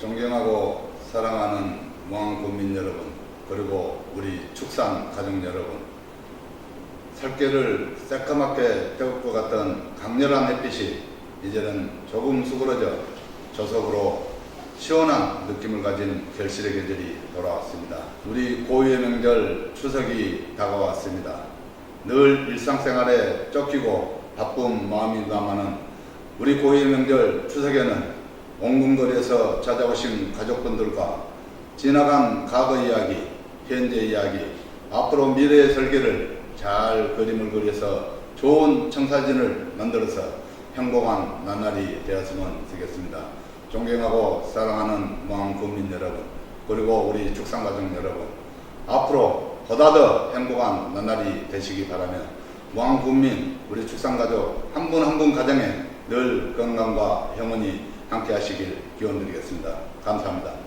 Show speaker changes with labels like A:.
A: 존경하고 사랑하는 무한 국민 여러분, 그리고 우리 축산 가족 여러분, 살결을 새까맣게 태울 것 같던 강렬한 햇빛이 이제는 조금 수그러져 저속으로 시원한 느낌을 가진 결실의 계절이 돌아왔습니다. 우리 고유의 명절 추석이 다가왔습니다. 늘 일상생활에 쫓기고 바쁜 마음이 남아는 우리 고유의 명절 추석에는 옹궁거리에서 찾아오신 가족분들과 지나간 과거 이야기, 현재 이야기, 앞으로 미래의 설계를 잘 그림을 그려서 좋은 청사진을 만들어서 행복한 나날이 되었으면 좋겠습니다. 존경하고 사랑하는 무한 국민 여러분, 그리고 우리 축산가족 여러분, 앞으로 보다 더 행복한 나날이 되시기 바라며 무한 국민, 우리 축산가족 한 분 한 분 가정에 늘 건강과 행운이 함께 하시길 기원 드리겠습니다. 감사합니다.